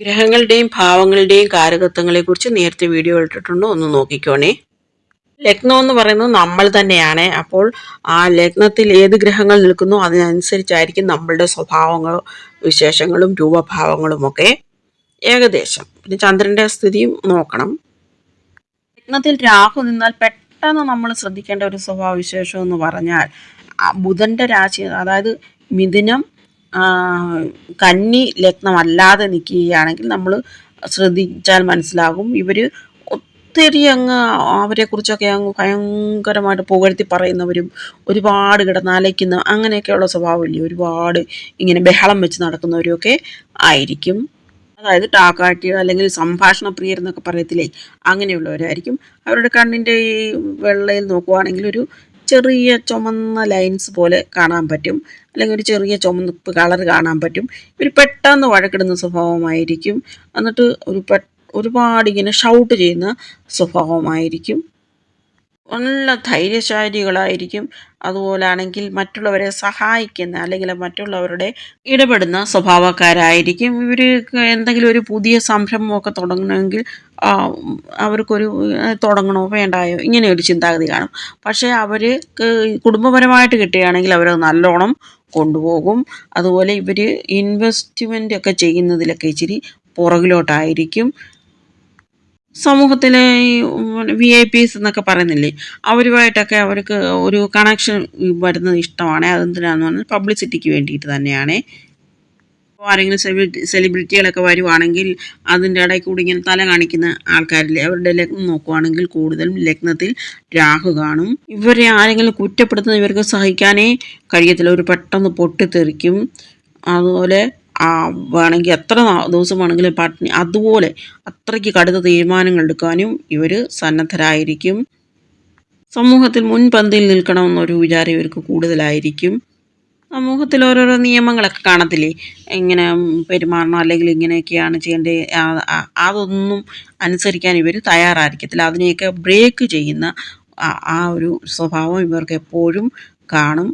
ഗ്രഹങ്ങളുടെയും ഭാവങ്ങളുടെയും കാരകത്വങ്ങളെക്കുറിച്ച് നേരത്തെ വീഡിയോ ഇട്ടിട്ടുണ്ട് ഒന്ന് നോക്കിക്കോണേ. ലഗ്നം എന്ന് പറയുന്നത് നമ്മൾ തന്നെയാണ്. അപ്പോൾ ആ ലഗ്നത്തിൽ ഏത് ഗ്രഹങ്ങൾ നിൽക്കുന്നു അതിനനുസരിച്ചായിരിക്കും നമ്മളുടെ സ്വഭാവങ്ങളും വിശേഷങ്ങളും രൂപഭാവങ്ങളും ഒക്കെ. ഏകദേശം. പിന്നെ ചന്ദ്രന്റെ സ്ഥിതിയും നോക്കണം. ലഗ്നത്തിൽ രാഹു നിന്നാൽ പെട്ടെന്ന് നമ്മൾ ശ്രദ്ധിക്കേണ്ട ഒരു സ്വഭാവ വിശേഷം എന്ന് പറഞ്ഞാൽ ബുധന്റെ രാശി അതായത് മിഥുനം കന്നി ലഗ്നമല്ലാതെ നിൽക്കുകയാണെങ്കിൽ നമ്മൾ ശ്രദ്ധിച്ചാൽ മനസ്സിലാകും. ഇവർ ഒത്തിരി അങ്ങ് അവരെക്കുറിച്ചൊക്കെ അങ്ങ് ഭയങ്കരമായിട്ട് പുകഴ്ത്തി പറയുന്നവരും ഒരുപാട് കിടന്നാലയ്ക്കുന്ന അങ്ങനെയൊക്കെയുള്ള സ്വഭാവമില്ലേ? ഒരുപാട് ഇങ്ങനെ ബഹളം വെച്ച് നടക്കുന്നവരുമൊക്കെ ആയിരിക്കും. അതായത് ടാക്കാട്ടി അല്ലെങ്കിൽ സംഭാഷണ പ്രിയർ എന്നൊക്കെ പറയത്തില്ലേ? അങ്ങനെയുള്ളവരായിരിക്കും. അവരുടെ കണ്ണിന്റെ ഈ വെള്ളയിൽ നോക്കുവാണെങ്കിൽ ഒരു ചെറിയ ചുമന്ന ലൈൻസ് പോലെ കാണാൻ പറ്റും. അല്ലെങ്കിൽ ഒരു ചെറിയ ചുമന്നപ്പ് കളർ കാണാൻ പറ്റും. ഇവർ പെട്ടെന്ന് വഴക്കിടുന്ന സ്വഭാവമായിരിക്കും. എന്നിട്ട് ഒരു പെ ഒരുപാട് ഇങ്ങനെ ഷൗട്ട് ചെയ്യുന്ന സ്വഭാവമായിരിക്കും. നല്ല ധൈര്യശാലികളായിരിക്കും. അതുപോലാണെങ്കിൽ മറ്റുള്ളവരെ സഹായിക്കുന്ന അല്ലെങ്കിൽ മറ്റുള്ളവരുടെ ഇടപെടുന്ന സ്വഭാവക്കാരായിരിക്കും. ഇവർ എന്തെങ്കിലും ഒരു പുതിയ സംരംഭമൊക്കെ തുടങ്ങണമെങ്കിൽ അവർക്കൊരു തുടങ്ങണോ വേണ്ടായോ ഇങ്ങനെ ഒരു ചിന്താഗതി കാണും. പക്ഷേ അവർ കുടുംബപരമായിട്ട് കിട്ടുകയാണെങ്കിൽ അവരത് നല്ലോണം കൊണ്ടുപോകും. അതുപോലെ ഇവർ ഇൻവെസ്റ്റ്മെന്റ് ഒക്കെ ചെയ്യുന്നതിലൊക്കെ ഇച്ചിരി പുറകിലോട്ടായിരിക്കും. സമൂഹത്തിലെ ഈ വി ഐ പീസ് എന്നൊക്കെ പറയുന്നില്ലേ? അവരുമായിട്ടൊക്കെ അവർക്ക് ഒരു കണക്ഷൻ വരുന്നത് ഇഷ്ടമാണ്. അതെന്തിനാന്ന് പറഞ്ഞാൽ പബ്ലിസിറ്റിക്ക് വേണ്ടിയിട്ട് തന്നെയാണ്. ആരെങ്കിലും സെലിബ്രിറ്റി സെലിബ്രിറ്റികളൊക്കെ വരുവാണെങ്കിൽ അതിന്റെ ഇടയിൽ കൂടി ഇങ്ങനെ തല കാണിക്കുന്ന ആൾക്കാരില്ലേ? അവരുടെ ലഗ്നം നോക്കുവാണെങ്കിൽ കൂടുതലും ലഗ്നത്തിൽ രാഹു കാണും. ഇവരെ ആരെങ്കിലും കുറ്റപ്പെടുത്തുന്ന ഇവർക്ക് സഹിക്കാനേ കഴിയത്തില്ല. ഒരു പെട്ടെന്ന് പൊട്ടിത്തെറിക്കും. അതുപോലെ വേണമെങ്കിൽ എത്ര ദിവസം വേണമെങ്കിലും പട്ടിണി അതുപോലെ അത്രയ്ക്ക് കടുത്ത തീരുമാനങ്ങൾ എടുക്കാനും ഇവർ സന്നദ്ധരായിരിക്കും. സമൂഹത്തിൽ മുൻപന്തിയിൽ നിൽക്കണമെന്നൊരു വിചാരം ഇവർക്ക് കൂടുതലായിരിക്കും. സമൂഹത്തിൽ ഓരോരോ നിയമങ്ങളൊക്കെ കാണത്തില്ലേ? എങ്ങനെ പെരുമാറണം അല്ലെങ്കിൽ ഇങ്ങനെയൊക്കെയാണ് ചെയ്യേണ്ടത്? അതൊന്നും അനുസരിക്കാൻ ഇവർ തയ്യാറായിരിക്കത്തില്ല. അതിനെയൊക്കെ ബ്രേക്ക് ചെയ്യുന്ന ആ ഒരു സ്വഭാവം ഇവർക്ക് എപ്പോഴും കാണും.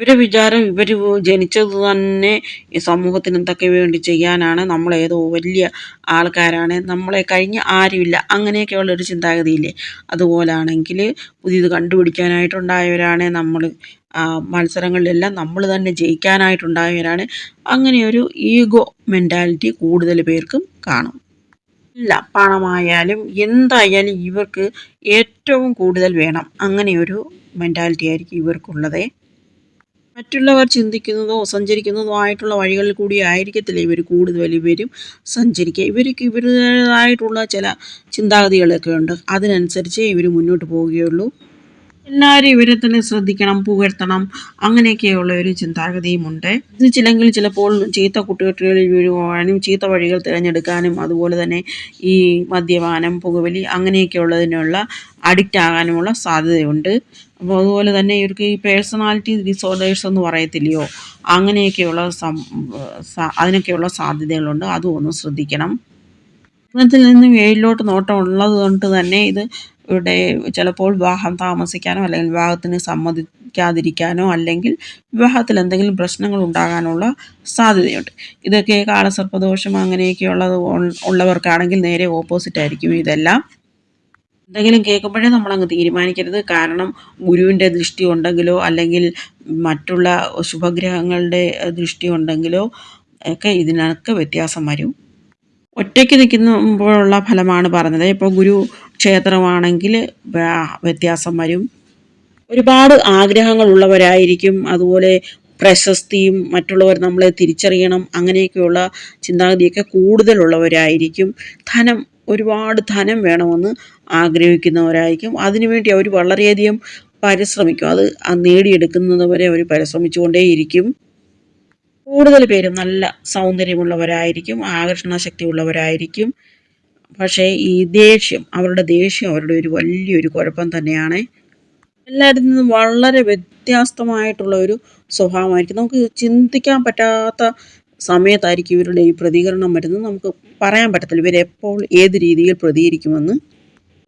ഇവരെ വിചാരം ഇവർ ജനിച്ചത് തന്നെ ഈ സമൂഹത്തിന് എന്തൊക്കെ വേണ്ടി ചെയ്യാനാണ് നമ്മൾ ഏതോ വലിയ ആൾക്കാരാണ് നമ്മളെ കഴിഞ്ഞ് ആരുമില്ല അങ്ങനെയൊക്കെയുള്ള ഒരു ചിന്താഗതിയില്ലേ? അതുപോലാണെങ്കിൽ പുതിയത് കണ്ടുപിടിക്കാനായിട്ടുണ്ടായവരാണ് നമ്മൾ മത്സരങ്ങളിലെല്ലാം നമ്മൾ തന്നെ ജയിക്കാനായിട്ടുണ്ടായവരാണ്. അങ്ങനെയൊരു ഈഗോ മെന്റാലിറ്റി കൂടുതൽ പേർക്കും കാണും. ഇല്ല പണമായാലും എന്തായാലും ഇവർക്ക് ഏറ്റവും കൂടുതൽ വേണം. അങ്ങനെയൊരു മെന്റാലിറ്റി ആയിരിക്കും ഇവർക്കുള്ളത്. മറ്റുള്ളവർ ചിന്തിക്കുന്നതോ സഞ്ചരിക്കുന്നതോ ആയിട്ടുള്ള വഴികളിൽ കൂടി ആയിരിക്കത്തില്ല ഇവർ കൂടുതൽ ഇവരും സഞ്ചരിക്കുക. ഇവർക്ക് ഇവരുടേതായിട്ടുള്ള ചില ചിന്താഗതികളൊക്കെ ഉണ്ട്. അതിനനുസരിച്ചേ ഇവർ മുന്നോട്ട് പോവുകയുള്ളൂ. എല്ലാവരും ഇവരെ തന്നെ ശ്രദ്ധിക്കണം പുകഴ്ത്തണം. അങ്ങനെയൊക്കെയുള്ള ഒരു ചിന്താഗതിയുമുണ്ട്. ഇത് ചിലെങ്കിൽ ചിലപ്പോൾ ചീത്ത കുട്ടികളിൽ വീഴുവാനും ചീത്ത വഴികൾ തിരഞ്ഞെടുക്കാനും അതുപോലെ തന്നെ ഈ മദ്യപാനം പുകവലി അങ്ങനെയൊക്കെയുള്ളതിനുള്ള അഡിക്റ്റ് ആകാനുമുള്ള സാധ്യതയുണ്ട്. അപ്പോൾ അതുപോലെ തന്നെ ഇവർക്ക് ഈ പേഴ്സണാലിറ്റി ഡിസോർഡേഴ്സ് എന്ന് പറയത്തില്ലയോ? അങ്ങനെയൊക്കെയുള്ള സം അതിനൊക്കെയുള്ള സാധ്യതകളുണ്ട്. അതും ഒന്ന് ശ്രദ്ധിക്കണം. ഇന്നത്തിൽ നിന്ന് ഏഴിലോട്ട് നോട്ടം ഉള്ളത് കൊണ്ട് തന്നെ ഇത് ഇവിടെ ചിലപ്പോൾ വിവാഹം താമസിക്കാനോ അല്ലെങ്കിൽ വിവാഹത്തിന് സമ്മതിക്കാതിരിക്കാനോ അല്ലെങ്കിൽ വിവാഹത്തിൽ എന്തെങ്കിലും പ്രശ്നങ്ങൾ ഉണ്ടാകാനുള്ള സാധ്യതയുണ്ട്. ഇതൊക്കെ കാലസർപ്പദോഷം അങ്ങനെയൊക്കെയുള്ളത് ഉള്ളവർക്കാണെങ്കിൽ നേരെ ഓപ്പോസിറ്റ് ആയിരിക്കും ഇതെല്ലാം. എന്തെങ്കിലും കേൾക്കുമ്പോഴേ നമ്മളങ്ങ് തീരുമാനിക്കരുത്. കാരണം ഗുരുവിന്റെ ദൃഷ്ടി ഉണ്ടെങ്കിലോ അല്ലെങ്കിൽ മറ്റുള്ള ശുഭഗ്രഹങ്ങളുടെ ദൃഷ്ടി ഉണ്ടെങ്കിലോ ഒക്കെ ഇതിനൊക്കെ വ്യത്യാസം വരും. ഒറ്റയ്ക്ക് നിൽക്കുമ്പോഴുള്ള ഫലമാണ് പറഞ്ഞത്. ഇപ്പോൾ ഗുരു ക്ഷേത്രമാണെങ്കിൽ വ്യ- വ്യത്യാസം വരും. ഒരുപാട് ആഗ്രഹങ്ങളുള്ളവരായിരിക്കും. അതുപോലെ പ്രശസ്തിയും മറ്റുള്ളവർ നമ്മളെ തിരിച്ചറിയണം. അങ്ങനെയൊക്കെയുള്ള ചിന്താഗതിയൊക്കെ കൂടുതലുള്ളവരായിരിക്കും. ധനം ഒരുപാട് ധനം വേണമെന്ന് ആഗ്രഹിക്കുന്നവരായിരിക്കും. അതിനുവേണ്ടി അവർ വളരെയധികം പരിശ്രമിക്കും. അത് നേടിയെടുക്കുന്നത് വരെ അവർ പരിശ്രമിച്ചുകൊണ്ടേയിരിക്കും. കൂടുതൽ പേരും നല്ല സൗന്ദര്യമുള്ളവരായിരിക്കും ആകർഷണ ശക്തി ഉള്ളവരായിരിക്കും പക്ഷേ ഈ ദേഷ്യം അവരുടെ ദേഷ്യം അവരുടെ ഒരു വലിയൊരു കുഴപ്പം തന്നെയാണ്. എല്ലാവരിൽ നിന്നും വളരെ വ്യത്യസ്തമായിട്ടുള്ള ഒരു സ്വഭാവമായിരിക്കും. നമുക്ക് ചിന്തിക്കാൻ പറ്റാത്ത സമയത്തായിരിക്കും ഇവരുടെ ഈ പ്രതികരണം വരുന്നത്. നമുക്ക് പറയാൻ പറ്റത്തില്ല ഇവരെപ്പോൾ ഏത് രീതിയിൽ പ്രതികരിക്കുമെന്ന്.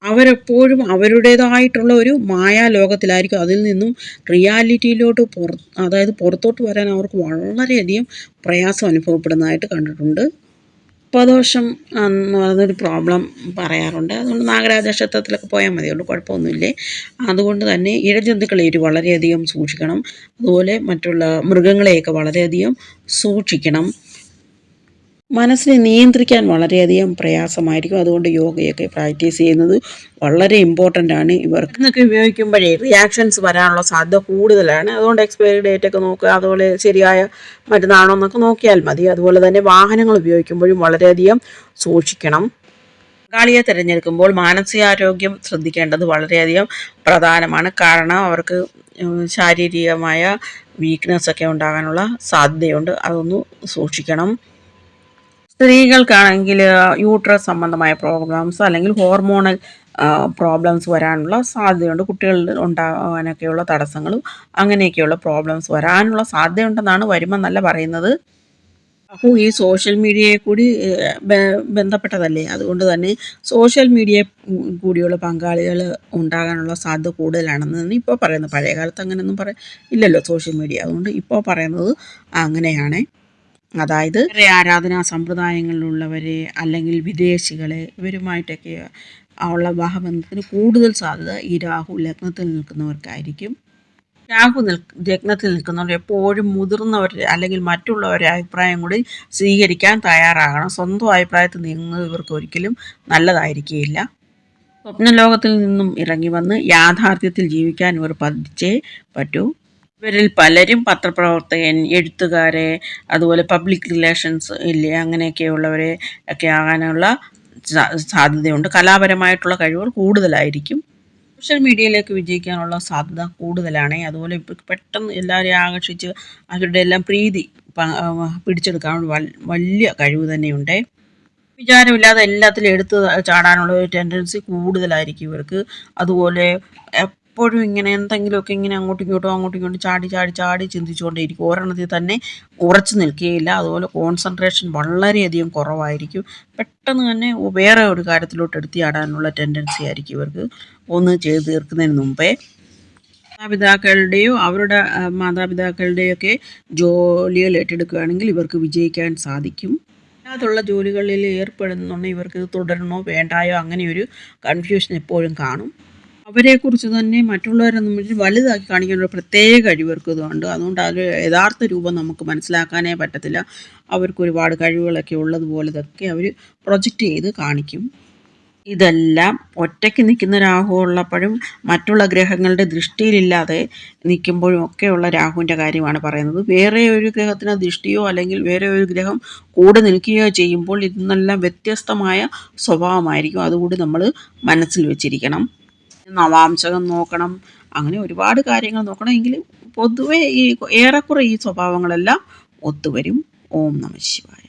അവരെപ്പോഴും അവരുടേതായിട്ടുള്ള ഒരു മായാലോകത്തിലായിരിക്കും. അതിൽ നിന്നും റിയാലിറ്റിയിലോട്ട് പുറ അതായത് പുറത്തോട്ട് വരാൻ അവർക്ക് വളരെയധികം പ്രയാസം അനുഭവപ്പെടുന്നതായിട്ട് കണ്ടിട്ടുണ്ട്. പദോഷം എന്ന് പറയുന്നൊരു പ്രോബ്ലം പറയാറുണ്ട്. അതുകൊണ്ട് നാഗരാജ ക്ഷേത്രത്തിലൊക്കെ പോയാൽ മതിയുള്ളൂ കുഴപ്പമൊന്നുമില്ലേ. അതുകൊണ്ട് തന്നെ ഇഴജന്തുക്കളെ ഒരു വളരെയധികം സൂക്ഷിക്കണം. അതുപോലെ മറ്റുള്ള മൃഗങ്ങളെയൊക്കെ വളരെയധികം സൂക്ഷിക്കണം. മനസ്സിനെ നിയന്ത്രിക്കാൻ വളരെയധികം പ്രയാസമായിരിക്കും. അതുകൊണ്ട് യോഗയൊക്കെ പ്രാക്ടീസ് ചെയ്യുന്നത് വളരെ ഇമ്പോർട്ടന്റ് ആണ് ഇവർക്ക്. എന്നൊക്കെ ഉപയോഗിക്കുമ്പോഴേ റിയാക്ഷൻസ് വരാനുള്ള സാധ്യത കൂടുതലാണ്. അതുകൊണ്ട് എക്സ്പയറി ഡേറ്റ് ഒക്കെ നോക്കുക അതുപോലെ ശരിയായ മരുന്നാണോ എന്നൊക്കെ നോക്കിയാൽ മതി. അതുപോലെ തന്നെ വാഹനങ്ങൾ ഉപയോഗിക്കുമ്പോഴും വളരെയധികം സൂക്ഷിക്കണം. പങ്കാളിയെ തിരഞ്ഞെടുക്കുമ്പോൾ മാനസികാരോഗ്യം ശ്രദ്ധിക്കേണ്ടത് വളരെയധികം പ്രധാനമാണ്. കാരണം അവർക്ക് ശാരീരികമായ വീക്ക്നെസ് ഒക്കെ ഉണ്ടാകാനുള്ള സാധ്യതയുണ്ട്. അതൊന്ന് സൂക്ഷിക്കണം. സ്ത്രീകൾക്കാണെങ്കിൽ യൂട്രസ് സംബന്ധമായ പ്രോബ്ലംസ് അല്ലെങ്കിൽ ഹോർമോണൽ പ്രോബ്ലംസ് വരാനുള്ള സാധ്യതയുണ്ട്. കുട്ടികളിൽ ഉണ്ടാകാനൊക്കെയുള്ള തടസ്സങ്ങളും അങ്ങനെയൊക്കെയുള്ള പ്രോബ്ലംസ് വരാനുള്ള സാധ്യതയുണ്ടെന്നാണ് വരുമെന്നല്ല പറയുന്നത്. അപ്പോൾ ഈ സോഷ്യൽ മീഡിയയെ കൂടി ബന്ധപ്പെട്ടതല്ലേ? അതുകൊണ്ട് തന്നെ സോഷ്യൽ മീഡിയ കൂടിയുള്ള പങ്കാളികൾ ഉണ്ടാകാനുള്ള സാധ്യത കൂടുതലാണെന്ന് ഇപ്പോൾ പറയുന്നത്. പഴയ കാലത്ത് അങ്ങനെയൊന്നും പറ ഇല്ലല്ലോ സോഷ്യൽ മീഡിയ അതുകൊണ്ട് ഇപ്പോൾ പറയുന്നത് അങ്ങനെയാണ്. അതായത് ആരാധനാ സമ്പ്രദായങ്ങളിലുള്ളവരെ അല്ലെങ്കിൽ വിദേശികളെ ഇവരുമായിട്ടൊക്കെ ഉള്ള വിവാഹബന്ധത്തിന് കൂടുതൽ സാധ്യത ഈ രാഹു ലഗ്നത്തിൽ നിൽക്കുന്നവർക്കായിരിക്കും. രാഹു നിൽ ലഗ്നത്തിൽ നിൽക്കുന്നവർ എപ്പോഴും മുതിർന്നവർ അല്ലെങ്കിൽ മറ്റുള്ളവരുടെ അഭിപ്രായം കൂടി സ്വീകരിക്കാൻ തയ്യാറാകണം. സ്വന്തം അഭിപ്രായത്തിൽ നീങ്ങുന്നത് ഇവർക്ക് ഒരിക്കലും നല്ലതായിരിക്കുകയില്ല സ്വപ്നലോകത്തിൽ നിന്നും ഇറങ്ങി വന്ന് യാഥാർത്ഥ്യത്തിൽ ജീവിക്കാൻ ഇവർ പതിച്ചേ പറ്റൂ. ഇവരിൽ പലരും പത്രപ്രവർത്തകൻ എഴുത്തുകാരെ അതുപോലെ പബ്ലിക് റിലേഷൻസ് ഇല്ലേ അങ്ങനെയൊക്കെയുള്ളവരെ ഒക്കെ ആകാനുള്ള സാധ്യതയുണ്ട്. കലാപരമായിട്ടുള്ള കഴിവുകൾ കൂടുതലായിരിക്കും. സോഷ്യൽ മീഡിയയിലേക്ക് വിജയിക്കാനുള്ള സാധ്യത കൂടുതലാണ്. അതുപോലെ പെട്ടെന്ന് എല്ലാവരെയും ആകർഷിച്ച് അവരുടെ എല്ലാം പ്രീതി പിടിച്ചെടുക്കാൻ വലിയ കഴിവ് തന്നെയുണ്ട്. വിചാരമില്ലാതെ എല്ലാത്തിലും എടുത്ത് ചാടാനുള്ള ഒരു ടെൻഡൻസി കൂടുതലായിരിക്കും ഇവർക്ക്. അതുപോലെ എപ്പോഴും ഇങ്ങനെ എന്തെങ്കിലുമൊക്കെ ഇങ്ങനെ അങ്ങോട്ടും ഇങ്ങോട്ടും അങ്ങോട്ടും ഇങ്ങോട്ടും ചാടി ചാടി ചാടി ചിന്തിച്ചുകൊണ്ടേയിരിക്കും. ഒരെണ്ണത്തിൽ തന്നെ ഉറച്ചു നിൽക്കുകയില്ല അതുപോലെ കോൺസെൻട്രേഷൻ വളരെയധികം കുറവായിരിക്കും. പെട്ടെന്ന് തന്നെ വേറെ ഒരു കാര്യത്തിലോട്ട് എടുത്തി ചാടാനുള്ള ടെൻഡൻസി ആയിരിക്കും ഇവർക്ക്. ഒന്ന് ചെയ്ത് തീർക്കുന്നതിന് മുമ്പേ മാതാപിതാക്കളുടെയോ അവരുടെ മാതാപിതാക്കളുടെയോ ഒക്കെ ജോലികൾ ഏറ്റെടുക്കുകയാണെങ്കിൽ ഇവർക്ക് വിജയിക്കാൻ സാധിക്കും. അല്ലാതുള്ള ജോലികളിൽ ഏർപ്പെടുന്നുണ്ടെങ്കിൽ ഇവർക്ക് തുടരണോ വേണ്ടായോ അങ്ങനെ ഒരു കൺഫ്യൂഷൻ എപ്പോഴും കാണും. അവരെക്കുറിച്ച് തന്നെ മറ്റുള്ളവരെ നമ്മൾ വലുതാക്കി കാണിക്കാൻ ഒരു പ്രത്യേക കഴിവർക്ക് ഇതുണ്ട് അതുകൊണ്ട് അത് യഥാർത്ഥ രൂപം നമുക്ക് മനസ്സിലാക്കാനേ പറ്റത്തില്ല. അവർക്ക് ഒരുപാട് കഴിവുകളൊക്കെ ഉള്ളതുപോലെ ഇതൊക്കെ അവർ പ്രൊജക്റ്റ് ചെയ്ത് കാണിക്കും. ഇതെല്ലാം ഒറ്റയ്ക്ക് നിൽക്കുന്ന രാഹു ഉള്ളപ്പോഴും മറ്റുള്ള ഗ്രഹങ്ങളുടെ ദൃഷ്ടിയിലില്ലാതെ നിൽക്കുമ്പോഴും ഒക്കെയുള്ള രാഹുവിന്റെ കാര്യമാണ് പറയുന്നത്. വേറെ ഒരു ഗ്രഹത്തിന് ദൃഷ്ടിയോ അല്ലെങ്കിൽ വേറെ ഒരു ഗ്രഹം കൂടെ നിൽക്കുകയോ ചെയ്യുമ്പോൾ ഇതിനെല്ലാം വ്യത്യസ്തമായ സ്വഭാവമായിരിക്കും. അതുകൂടി നമ്മൾ മനസ്സിൽ വെച്ചിരിക്കണം. നവാംശകം നോക്കണം. അങ്ങനെ ഒരുപാട് കാര്യങ്ങൾ നോക്കണം. എങ്കിലും പൊതുവെ ഈ ഏറെക്കുറെ ഈ സ്വഭാവങ്ങളെല്ലാം ഒത്തുവരും. ഓം നമ ശിവായ.